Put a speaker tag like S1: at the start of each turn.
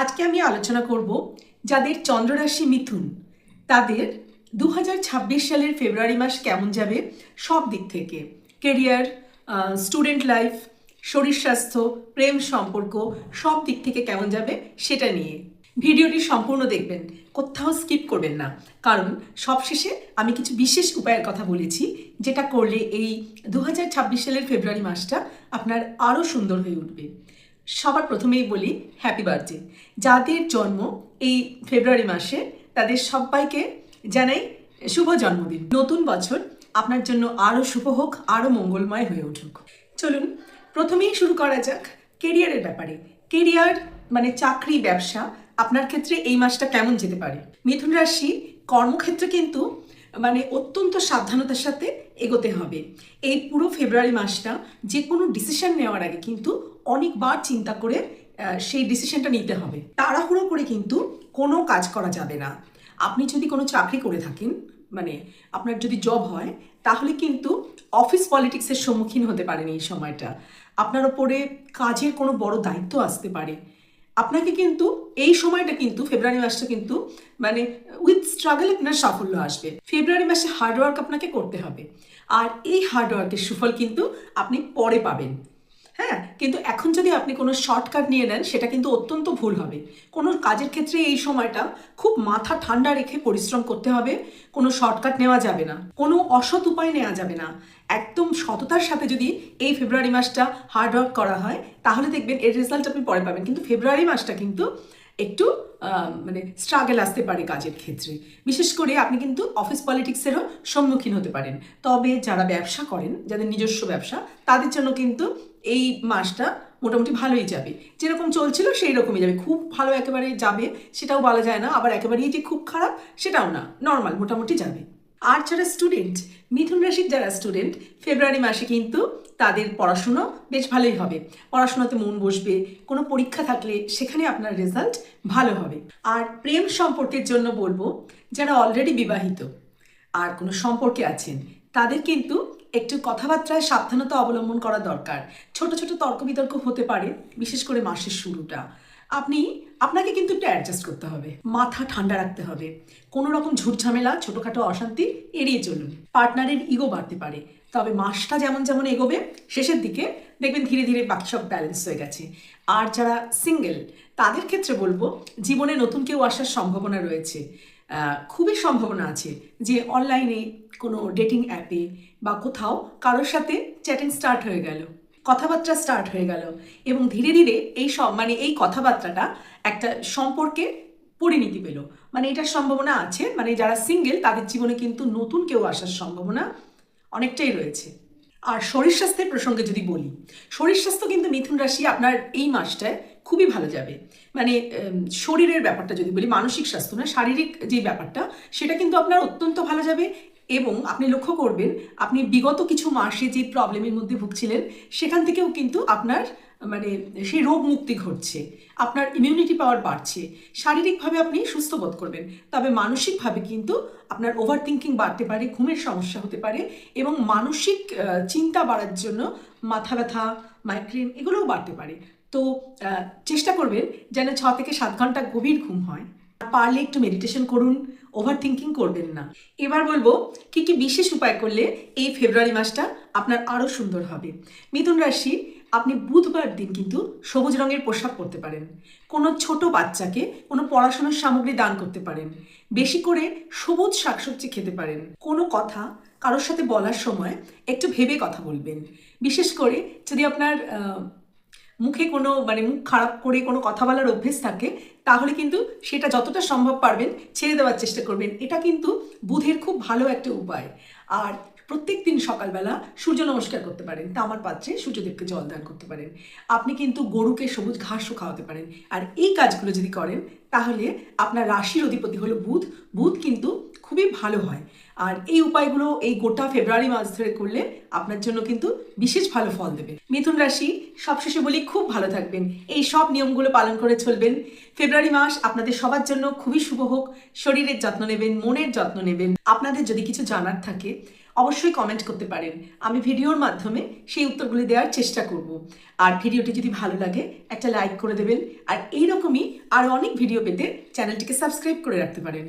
S1: আজকে আমি আলোচনা করব যাদের চন্দ্ররাশি মিথুন। তাদের দু হাজার ছাব্বিশ সালের ফেব্রুয়ারি মাস কেমন যাবে সব দিক থেকে। কেরিয়ার স্টুডেন্ট লাইফ, শরীর স্বাস্থ্য, প্রেম সম্পর্ক সব দিক থেকে কেমন যাবে সেটা নিয়ে। ভিডিওটি সম্পূর্ণ দেখবেন, কোথাও স্কিপ করবেন না। কারণ সবশেষে আমি কিছু বিশেষ উপায়ের কথা বলেছি, যেটা করলে এই দু হাজার ছাব্বিশ সালের ফেব্রুয়ারি মাসটা আপনার আরও সুন্দর হয়ে উঠবে। সবার প্রথমেই বলি হ্যাপি বার্থডে যাদের জন্ম এই ফেব্রুয়ারি মাসে, তাদের সবাইকে জানাই শুভ জন্মদিন। নতুন বছর আপনার জন্য আরও শুভ হোক আরও মঙ্গলময় হয়ে উঠুক। চলুন, প্রথমেই শুরু করা যাক কেরিয়ারের ব্যাপারে। কেরিয়ার মানে চাকরি, ব্যবসা, আপনার ক্ষেত্রে এই মাসটা কেমন যেতে পারে? মিথুন রাশি কর্মক্ষেত্রে কিন্তু মানে অত্যন্ত সাবধানতার সাথে এগোতে হবে। এই পুরো ফেব্রুয়ারি মাসটা যে কোনো ডিসিশন নেওয়ার আগে কিন্তু অনেকবার চিন্তা করে সেই ডিসিশনটা নিতে হবে। তাড়াহুড়ো করে কিন্তু কোনো কাজ করা যাবে না। আপনি যদি কোনো চাকরি করে থাকেন মানে আপনার যদি জব হয়, তাহলে কিন্তু অফিস পলিটিক্সের সম্মুখীন হতে পারেন এই সময়টা। আপনার ওপরে কাজের কোনো বড় দায়িত্ব আসতে পারে। আপনাকে কিন্তু এই সময়টা কিন্তু, ফেব্রুয়ারি মাসটা কিন্তু মানে উইথ স্ট্রাগল আপনার সাফল্য আসবে। ফেব্রুয়ারি মাসে হার্ডওয়ার্ক আপনাকে করতে হবে। আর এই হার্ডওয়ার্কের সুফল কিন্তু আপনি পরে পাবেন। হ্যাঁ কিন্তু এখন যদি আপনি কোনো শর্টকাট নিয়ে নেন, সেটা কিন্তু অত্যন্ত ভুল হবে। কোনো কাজের ক্ষেত্রে এই সময়টা খুব মাথা ঠান্ডা রেখে পরিশ্রম করতে হবে, কোনো শর্টকাট নেওয়া যাবে না, কোনো অসৎ উপায় নেওয়া যাবে না। একদম সততার সাথে যদি এই ফেব্রুয়ারি মাসটা হার্ডওয়ার্ক করা হয়, তাহলে দেখবেন এর রেজাল্ট আপনি পরে পাবেন। কিন্তু ফেব্রুয়ারি মাসটা কিন্তু একটু মানে স্ট্রাগল আসতে পারে কাজের ক্ষেত্রে। বিশেষ করে আপনি কিন্তু অফিস পলিটিক্সেরও সম্মুখীন হতে পারেন। তবে যারা ব্যবসা করেন, যাদের নিজস্ব ব্যবসা, তাদের জন্য কিন্তু এই মাসটা মোটামুটি ভালোই যাবে। যেরকম চলছিল সেই রকমই যাবে। খুব ভালো একেবারে যাবে, সেটাও বলা যায় না। আবার একেবারেই যে খুব খারাপ, সেটাও না। নর্মাল মোটামুটি যাবে। আর যারা স্টুডেন্ট মিথুন রাশির যারা স্টুডেন্ট ফেব্রুয়ারি মাসে কিন্তু তাদের পড়াশুনো বেশ ভালোই হবে। পড়াশোনাতে মন বসবে, কোনো পরীক্ষা থাকলে সেখানে আপনার রেজাল্ট ভালো হবে। আর প্রেম সম্পর্কের জন্য বলব, যারা অলরেডি বিবাহিত আর কোনো সম্পর্কে আছেন, তাদের কিন্তু একটু কথাবার্তায় সাবধানতা অবলম্বন করা দরকার। ছোট ছোট তর্ক বিতর্ক হতে পারে, বিশেষ করে মাসের শুরুটা। আপনি, আপনাকে কিন্তু একটু অ্যাডজাস্ট করতে হবে। মাথা ঠান্ডা রাখতে হবে। কোনো রকম ঝুটঝামেলা ছোটোখাটো অশান্তি এড়িয়ে চলুন। পার্টনারের ইগো বাড়তে পারে। তবে মাসটা যেমন যেমন এগোবে, শেষের দিকে দেখবেন ধীরে ধীরে বাকি সব ব্যালেন্স হয়ে গেছে। আর যারা সিঙ্গেল তাদের ক্ষেত্রে বলব, জীবনে নতুন কেউ আসার সম্ভাবনা রয়েছে। খুবই সম্ভাবনা আছে যে অনলাইনে কোনো ডেটিং অ্যাপে বা কোথাও কারোর সাথে চ্যাটিং স্টার্ট হয়ে গেল। কথাবার্তা স্টার্ট হয়ে গেল। এবং ধীরে ধীরে এই সব মানে এই কথাবার্তাটা একটা সম্পর্কে পরিণতি পেল। মানে এটার সম্ভাবনা আছে মানে যারা সিঙ্গেল তাদের জীবনে কিন্তু নতুন কেউ আসার সম্ভাবনা অনেকটাই রয়েছে। আর শরীর স্বাস্থ্যের প্রসঙ্গে যদি বলি, শরীর স্বাস্থ্য কিন্তু মিথুন রাশি আপনার এই মাসটায় খুবই ভালো যাবে। মানে শরীরের ব্যাপারটা যদি বলি, মানসিক স্বাস্থ্য না, শারীরিক যে ব্যাপারটা, সেটা কিন্তু আপনার অত্যন্ত ভালো যাবে এবং আপনি লক্ষ্য করবেন, আপনি বিগত কিছু মাসে যে প্রবলেমের মধ্যে ভুগছিলেন, সেখান থেকেও কিন্তু আপনার মানে সেই রোগ মুক্তি ঘটছে। আপনার ইমিউনিটি পাওয়ার বাড়ছে। শারীরিকভাবে আপনি সুস্থ বোধ করবেন, তবে মানসিকভাবে কিন্তু আপনার ওভার থিঙ্কিং বাড়তে পারে, ঘুমের সমস্যা হতে পারে এবং মানসিক চিন্তা বাড়ার জন্য মাথা ব্যথা মাইগ্রেন এগুলোও বাড়তে পারে। তো চেষ্টা করবেন যেন ছ থেকে সাত ঘণ্টা গভীর ঘুম হয়। পারলে একটু মেডিটেশন করুন ওভার থিঙ্কিং করবেন না। এবার বলব, কি কি বিশেষ উপায় করলে এই ফেব্রুয়ারি মাসটা আপনার আরও সুন্দর হবে। মিথুন রাশি, আপনি বুধবার দিন কিন্তু সবুজ রঙের পোশাক পরতে পারেন। কোনো ছোট বাচ্চাকে কোনো পড়াশোনার সামগ্রী দান করতে পারেন। বেশি করে সবুজ শাকসবজি খেতে পারেন। কোনো কথা কারোর সাথে বলার সময় একটু ভেবে কথা বলবেন। বিশেষ করে যদি আপনার মুখে কোনো মানে মুখ খারাপ করে কোনো কথা বলার অভ্যেস থাকে, তাহলে কিন্তু সেটা যতটা সম্ভব পারবেন ছেড়ে দেওয়ার চেষ্টা করবেন। এটা কিন্তু বুধের খুব ভালো একটা উপায়। আর প্রত্যেক দিন সকালবেলা সূর্য নমস্কার করতে পারেন, তামার পাত্রে সূর্যদেবকে জল দান করতে পারেন। আপনি কিন্তু গরুকে সবুজ ঘাসও খাওয়াতে পারেন। আর এই কাজগুলো যদি করেন, তাহলে আপনার রাশির অধিপতি হলো বুধ। বুধ কিন্তু খুবই ভালো হয়। আর এই উপায়গুলো এই গোটা ফেব্রুয়ারি মাস ধরে করলে আপনার জন্য কিন্তু বিশেষ ভালো ফল দেবে। মিথুন রাশি, সবশেষে বলি খুব ভালো থাকবেন। এই সব নিয়মগুলো পালন করে চলবেন। ফেব্রুয়ারি মাস আপনাদের সবার জন্য খুবই শুভ হোক। শরীরের যত্ন নেবেন, মনের যত্ন নেবেন। আপনাদের যদি কিছু জানার থাকে, অবশ্যই কমেন্ট করতে পারেন। আমি ভিডিওর মাধ্যমে সেই উত্তরগুলি দেওয়ার চেষ্টা করব। আর ভিডিওটি যদি ভালো লাগে, একটা লাইক করে দেবেন। আর এইরকমই আরও অনেক ভিডিও পেতে চ্যানেলটিকে সাবস্ক্রাইব করে রাখতে পারেন।